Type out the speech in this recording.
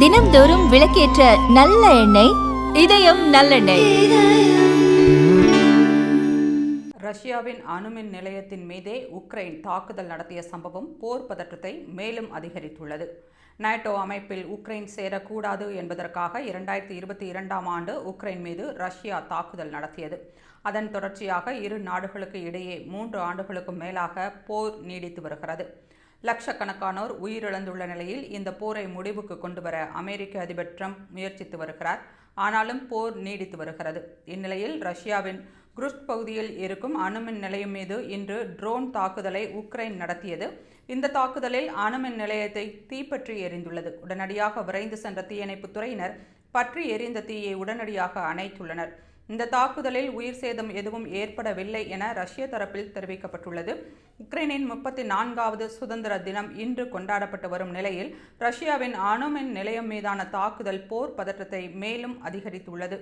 தினம்தோறும் விளக்கேற்ற நல்ல எண்ணெய் இதயம் நல்லெண்ணெய். ரஷ்யாவின் அணுமின் நிலையத்தின் மீதே உக்ரைன் தாக்குதல் நடத்திய சம்பவம் போர் பதற்றத்தை மேலும் அதிகரித்துள்ளது. நேட்டோ அமைப்பில் உக்ரைன் சேரக்கூடாது என்பதற்காக இரண்டாயிரத்தி இருபத்தி இரண்டாம் ஆண்டு உக்ரைன் மீது ரஷ்யா தாக்குதல் நடத்தியது. அதன் தொடர்ச்சியாக இரு நாடுகளுக்கு இடையே மூன்று ஆண்டுகளுக்கும் மேலாக போர் நீடித்து வருகிறது. லட்சக்கணக்கானோர் உயிரிழந்துள்ள நிலையில் இந்த போரை முடிவுக்கு கொண்டுவர அமெரிக்க அதிபர் ட்ரம்ப் முயற்சித்து வருகிறார். ஆனாலும் போர் நீடித்து வருகிறது. இந்நிலையில் ரஷ்யாவின் குருஸ்க் பகுதியில் இருக்கும் அணுமின் நிலையம் மீது இன்று ட்ரோன் தாக்குதலை உக்ரைன் நடத்தியது. இந்த தாக்குதலில் அணுமின் நிலையத்தை தீப்பற்றி எரிந்துள்ளது உடனடியாக விரைந்து சென்ற தீயணைப்புத் துறையினர் பற்றி எரிந்த தீயை உடனடியாக அணைத்துள்ளனர். இந்த தாக்குதலில் உயிர் சேதம் எதுவும் ஏற்படவில்லை என ரஷ்ய தரப்பில் தெரிவிக்கப்பட்டுள்ளது. உக்ரைனின் முப்பத்தி நான்காவது சுதந்திர தினம் இன்று கொண்டாடப்பட்டு வரும் நிலையில் ரஷ்யாவின் அணுமின் நிலையம் மீதான தாக்குதல் போர் பதற்றத்தை மேலும் அதிகரித்துள்ளது.